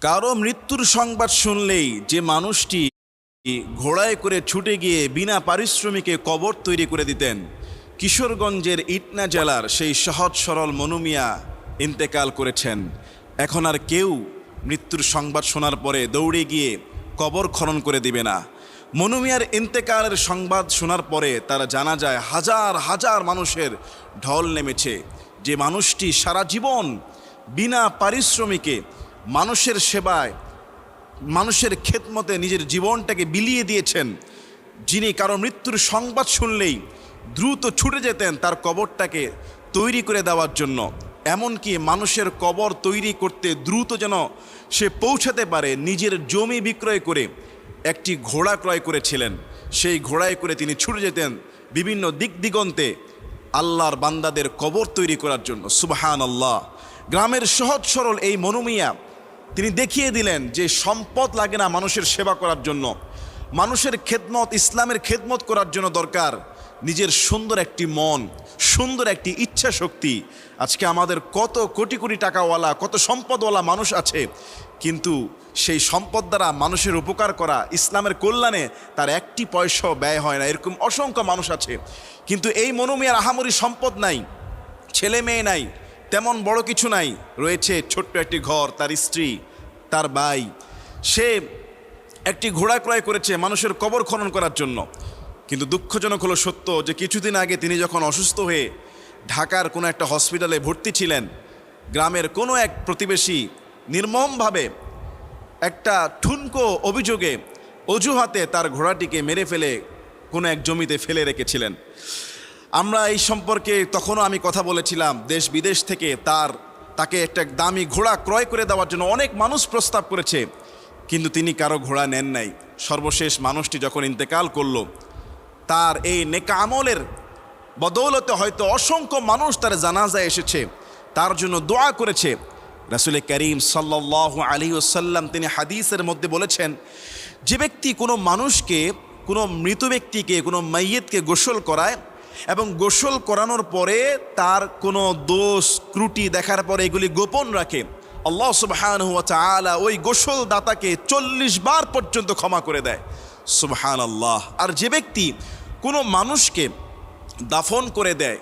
কারও মৃত্যুর সংবাদ শুনলেই যে মানুষটি ঘোড়ায় করে ছুটে গিয়ে বিনা পারিশ্রমিকে কবর তৈরি করে দিতেন, কিশোরগঞ্জের ইটনা জেলার সেই সহজ সরল মনুমিয়া ইন্তেকাল করেছেন। এখন আর কেউ মৃত্যুর সংবাদ শোনার পরে দৌড়ে গিয়ে কবর খনন করে দিবে না। মনুমিয়ার ইন্তেকালের সংবাদ শোনার পরে তারা জানা যায় হাজার হাজার মানুষের ঢল নেমেছে। যে মানুষটি সারা জীবন বিনা পারিশ্রমিকে মানুষের সেবায়, মানুষের খেদমতে নিজের জীবনটাকে বিলিয়ে দিয়েছেন, যিনি কারও মৃত্যুর সংবাদ শুনলেই দ্রুত ছুটে যেতেন তার কবরটাকে তৈরি করে দেওয়ার জন্য। এমনকি মানুষের কবর তৈরি করতে দ্রুত যেন সে পৌঁছাতে পারে, নিজের জমি বিক্রয় করে একটি ঘোড়া ক্রয় করেছিলেন। সেই ঘোড়ায় করে তিনি ছুটে যেতেন বিভিন্ন দিক দিগন্তে আল্লাহর বান্দাদের কবর তৈরি করার জন্য। সুবাহান আল্লাহ গ্রামের সহজ সরল এই মনুমিয়া তিনি দেখিয়ে দিলেন যে সম্পদ লাগে না মানুষের সেবা করার জন্য। মানুষের খেদমত, ইসলামের খেদমত করার জন্য দরকার। নিজের সুন্দর একটি মন, সুন্দর একটি ইচ্ছা শক্তি আজকে আমাদের কত কোটি কোটি টাকাওয়ালা, কত সম্পদওয়ালা মানুষ আছে। কিন্তু সেই সম্পদ দ্বারা মানুষের উপকার করা, ইসলামের কল্যাণে তার একটি পয়সাও ব্যয় হয় না। এরকম অসংখ্য মানুষ আছে। কিন্তু এই মনোমিয়ার আহামরি সম্পদ নাই, ছেলে মেয়ে নাই তেমন বড় কিছু নাই। রয়েছে ছোট্ট একটি ঘর, তার স্ত্রী, তার ভাই। সে একটি ঘোড়া ক্রয় করেছে মানুষের কবর খনন করার জন্য। কিন্তু দুঃখজনক হলো সত্য যে কিছুদিন আগে তিনি যখন অসুস্থ হয়ে ঢাকার কোনো একটা হসপিটালে ভর্তি ছিলেন, গ্রামের কোনো এক প্রতিবেশী নির্মমভাবে একটা ঠুনকো অভিযোগে অজুহাতে তার ঘোড়াটিকে মেরে ফেলে কোনো এক জমিতে ফেলে রেখেছিলেন। আমরা এই সম্পর্কে তখনও আমি কথা বলেছিলাম, দেশ বিদেশ থেকে তার, তাকে একটা দামি ঘোড়া ক্রয় করে দেওয়ার জন্য অনেক মানুষ প্রস্তাব করেছে, কিন্তু তিনি কারও ঘোড়া নেন নাই। সর্বশেষ মানুষটি যখন ইন্তেকাল করল, তার এই নেকা আমলের বদৌলতে হয়তো অসংখ্য মানুষ তার জানাজায় এসেছে, তার জন্য দোয়া করেছে। রাসুল করিম সাল্লাহ আলী ওসাল্লাম তিনি হাদিসের মধ্যে বলেছেন, যে ব্যক্তি কোনো মানুষকে, কোনো মৃত ব্যক্তিকে, কোনো মাইয়েতকে গোসল করায় এবং গোসল করানোর পরে তার কোনো দোষ, ত্রুটি দেখার পরে এগুলি গোপন রাখে। আল্লাহ সুবহান হুয়া তাআলা ওই গোসল দাতাকে চল্লিশ বার পর্যন্ত ক্ষমা করে দেয়। সুবহান আল্লাহ আর যে ব্যক্তি কোনো মানুষকে দাফন করে দেয়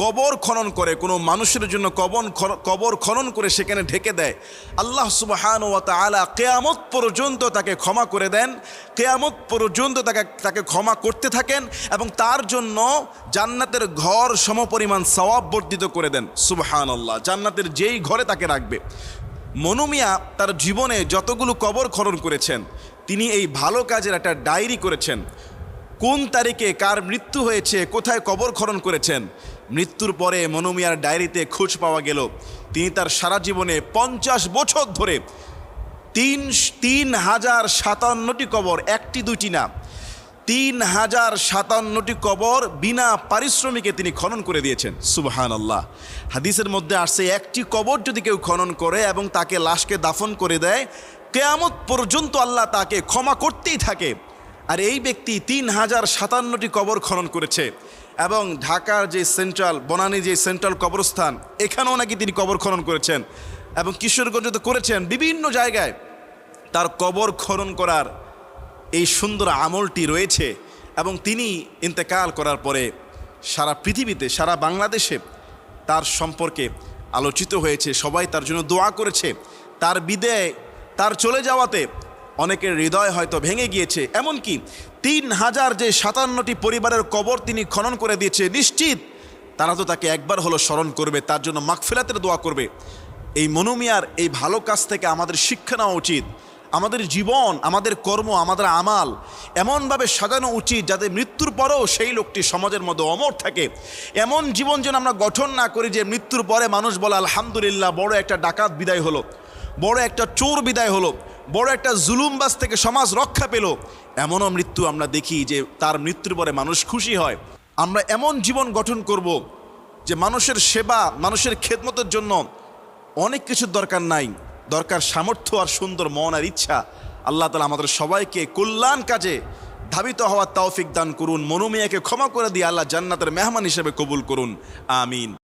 কবর খনন করে, কোনো মানুষের জন্য কবন কবর খনন করে সেখানে ঢেকে দেয়। আল্লাহ সুবহান ও তালা কেয়ামত পর্যন্ত তাকে ক্ষমা করে দেন। কেয়ামত পর্যন্ত তাকে তাকে ক্ষমা করতে থাকেন এবং তার জন্য জান্নাতের ঘর সমপরিমাণ সওয়াব বর্ধিত করে দেন। সুবহান আল্লাহ জান্নাতের যেই ঘরে তাকে রাখবে। মনুমিয়া তার জীবনে যতগুলো কবর খনন করেছেন, তিনি এই ভালো কাজের একটা ডায়েরি করেছেন। কোন তারিখে কার মৃত্যু হয়েছে, কোথায় কবর খনন করেছেন মৃত্যুর পরে মনোমিয়ার ডায়েরিতে খোঁজ পাওয়া গেল, তিনি তার সারা জীবনে পঞ্চাশ বছর ধরে তিন তিন হাজার সাতান্নটি কবর, একটি দুইটি না, তিন হাজার সাতান্নটি কবর বিনা পারিশ্রমিকে তিনি খনন করে দিয়েছেন। সুবহান আল্লাহ হাদিসের মধ্যে আসছে, একটি কবর যদি কেউ খনন করে এবং তাকে লাশকে দাফন করে দেয়, কেয়ামত পর্যন্ত আল্লাহ তাকে ক্ষমা করতেই থাকে। আর এই ব্যক্তি তিন হাজার সাতান্নটি কবর খনন করেছে। এবং ঢাকার যে সেন্ট্রাল, বনানী যে সেন্ট্রাল কবরস্থান, এখানেও নাকি তিনি কবর খনন করেছেন। এবং কিশোরগঞ্জ তো করেছেন বিভিন্ন জায়গায়। তার কবর খনন করার এই সুন্দর আমলটি রয়েছে এবং তিনি ইন্তেকাল করার পরে সারা পৃথিবীতে, সারা বাংলাদেশে তার সম্পর্কে আলোচিত হয়েছে, সবাই তার জন্য দোয়া করেছে। তার বিদেয়, তার চলে যাওয়াতে অনেকের হৃদয় হয়তো ভেঙে গিয়েছে। এমনকি তিন হাজার যে সাতান্নটি পরিবারের কবর তিনি খনন করে দিয়েছে, নিশ্চিত তারা তো তাকে একবার হলো স্মরণ করবে, তার জন্য মাগফিরাতের দোয়া করবে। এই মনোমিয়ার এই ভালো কাজ থেকে আমাদের শিক্ষা নেওয়া উচিত। আমাদের জীবন, আমাদের কর্ম, আমাদের আমাল এমনভাবে সাজানো উচিত যাতে মৃত্যুর পরেও সেই লোকটি সমাজের মধ্যে অমর থাকে। এমন জীবন যেন আমরা গঠন না করি যে মৃত্যুর পরে মানুষ বলে, আলহামদুলিল্লাহ, বড় একটা ডাকাত বিদায় হলো, বড় একটা চোর বিদায় হলো। বড় একটা জুলুমবাস থেকে সমাজ রক্ষা পেল। এমনও মৃত্যু আমরা দেখি যে তার মৃত্যুর পরে মানুষ খুশি হয়। আমরা এমন জীবন গঠন করব যে মানুষের সেবা, মানুষের খেদমতের জন্য অনেক কিছুর দরকার নাই। দরকার সামর্থ্য আর সুন্দর মন আর ইচ্ছা। আল্লাহ তালা আমাদের সবাইকে কল্যাণ কাজে ধাবিত হওয়ার তৌফিক দান করুন। মনুমিয়াকে ক্ষমা করে দিয়ে আল্লাহ জান্নাতের মেহমান হিসেবে কবুল করুন। আমিন।